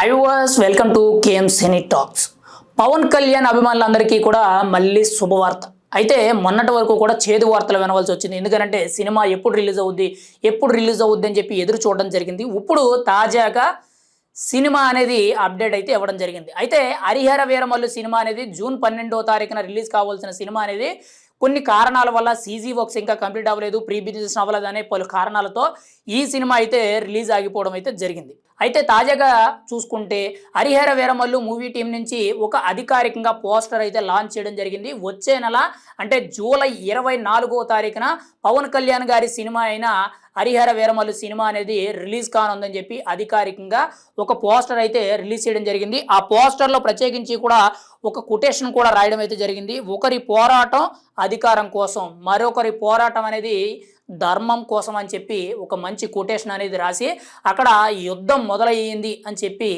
Hi viewers welcome to KM cine talks Pawan Kalyan అభిమానులందరికీ కూడా మళ్ళీ శుభవార్త. అయితే మొన్నటి వరకు కూడా చేదు వార్తలు వినవలసి వచ్చింది. ఎందుకంటే సినిమా ఎప్పుడు రిలీజ్ అవుద్ది ఎప్పుడు రిలీజ్ అవుద్ది అని చెప్పి ఎదురు చూడడం జరిగింది. ఇప్పుడు తాజాగా సినిమా అనేది అప్డేట్ అయితే ఇవ్వడం జరిగింది. అయితే హరిహర వీరమల్లు సినిమా అనేది జూన్ పన్నెండో తారీఖున రిలీజ్ కావాల్సిన సినిమా అనేది కొన్ని కారణాల వల్ల సీజీ వర్క్స్ ఇంకా కంప్లీట్ అవ్వలేదు ప్రీ బిజినెస్ అవ్వలేదు అనే పలు కారణాలతో ఈ సినిమా అయితే రిలీజ్ ఆగిపోవడం అయితే జరిగింది. అయితే తాజాగా చూసుకుంటే హరిహర వీరమల్లు మూవీ టీం నుంచి ఒక అధికారికంగా పోస్టర్ అయితే లాంచ్ చేయడం జరిగింది. వచ్చే నెల అంటే జూలై ఇరవై నాలుగో తారీఖున పవన్ కళ్యాణ్ గారి సినిమా అయిన హరిహర వీరమల్లు సినిమా అనేది రిలీజ్ కానుందని చెప్పి అధికారికంగా ఒక పోస్టర్ అయితే రిలీజ్ చేయడం జరిగింది. ఆ పోస్టర్లో ప్రత్యేకించి కూడా ఒక కొటేషన్ కూడా రాయడం అయితే జరిగింది. ఒకరి పోరాటం అధికారం కోసం మరొకరి పోరాటం అనేది ధర్మం కోసం అని చెప్పి ఒక మంచి కొటేషన్ అనేది రాసి అక్కడ యుద్ధం మొదలయ్యింది అని చెప్పి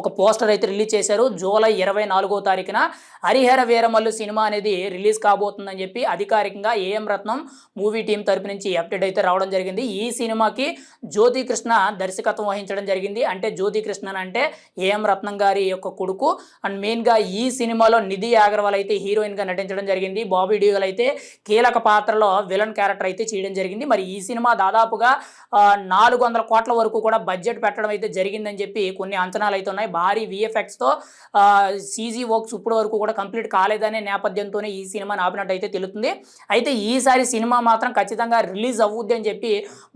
ఒక పోస్టర్ అయితే రిలీజ్ చేశారు. జూలై ఇరవై నాలుగో తారీఖున హరిహర వీరమల్లు సినిమా అనేది రిలీజ్ కాబోతుందని చెప్పి అధికారికంగా ఏఎం రత్నం మూవీ టీం తరపు నుంచి అప్డేట్ అయితే రావడం జరిగింది. ఈ సినిమాకి జ్యోతి కృష్ణ దర్శకత్వం వహించడం జరిగింది. అంటే జ్యోతి కృష్ణన్ అంటే ఏఎం రత్నం గారి యొక్క కొడుకు. అండ్ మెయిన్గా ఈ సినిమాలో నిధి అగర్వాల్ అయితే హీరోయిన్గా నటించడం జరిగింది. బాబీ డియోల్ అయితే కీలక పాత్రలో విలన్ క్యారెక్టర్ అయితే చేయడం జరిగింది. మరి ఈ సినిమా దాదాపుగా నాలుగు వందల కోట్ల వరకు కూడా బడ్జెట్ పెట్టడం అయితే జరిగిందని చెప్పి కొన్ని అంచనాలు అయితే ఉన్నాయి. భారీ విఎఫ్ఎక్స్తో సీజీ వర్క్స్ ఇప్పటి వరకు కూడా కంప్లీట్ కాలేదనే నేపథ్యంతోనే ఈ సినిమా ఆపినట్టు తెలుస్తుంది. అయితే ఈసారి సినిమా మాత్రం ఖచ్చితంగా రిలీజ్ అవ్వుద్ది అని చెప్పి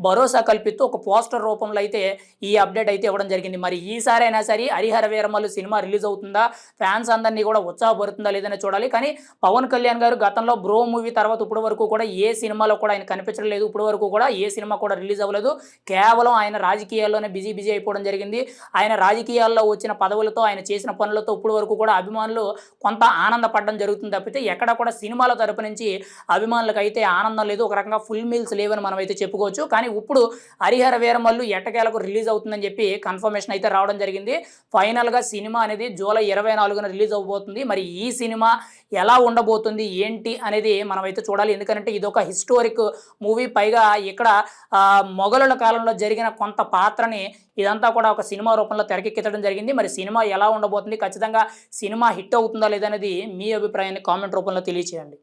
భరోసా కల్పిస్తూ ఒక పోస్టర్ రూపంలో అయితే ఈ అప్డేట్ అయితే ఇవ్వడం జరిగింది. మరి ఈసారి అయినా సరే హరిహర వీరమల్లు సినిమా రిలీజ్ అవుతుందా? ఫ్యాన్స్ అందరినీ కూడా ఉత్సాహపడుతుందా లేదని చూడాలి. కానీ పవన్ కళ్యాణ్ గారు గతంలో బ్రో మూవీ తర్వాత ఇప్పటి వరకు కూడా ఏ సినిమాలో కూడా ఆయన కనిపించడం లేదు ఇప్పటి వరకు కూడా ఏ సినిమా కూడా రిలీజ్ అవ్వలేదు. కేవలం ఆయన రాజకీయాల్లోనే బిజీ బిజీ అయిపోవడం జరిగింది. ఆయన రాజకీయాల్లో వచ్చిన పదవులతో ఆయన చేసిన పనులతో ఇప్పటి వరకు కూడా అభిమానులు కొంత ఆనందపడడం జరుగుతుంది తప్పితే ఎక్కడ కూడా సినిమాల తరపు నుంచి అభిమానులకు అయితే ఆనందం లేదు. ఒక రకంగా ఫుల్ మీల్స్ లేవని మనం అయితే చెప్పుకోవచ్చు. కానీ ఇప్పుడు హరిహర వీరమల్లు ఎట్టకేలకు రిలీజ్ అవుతుందని చెప్పి కన్ఫర్మేషన్ అయితే రావడం జరిగింది. ఫైనల్గా సినిమా అనేది జూలై ఇరవై నాలుగున రిలీజ్ అవ్వబోతుంది. మరి ఈ సినిమా ఎలా ఉండబోతుంది? ఏంటి? అనేది మనమైతే చూడాలి. ఎందుకంటే ఇది ఒక హిస్టోరిక్ మూవీ. పైగా ఇక్కడ మొఘలుల కాలంలో జరిగిన కొంత పాత్రని ఇదంతా కూడా ఒక సినిమా రూపంలో తెరకెక్కించడం జరిగింది. మరి సినిమా ఎలా ఉండబోతుంది? ఖచ్చితంగా సినిమా హిట్ అవుతుందా లేదనేది మీ అభిప్రాయాన్ని కామెంట్ రూపంలో తెలియచేయండి.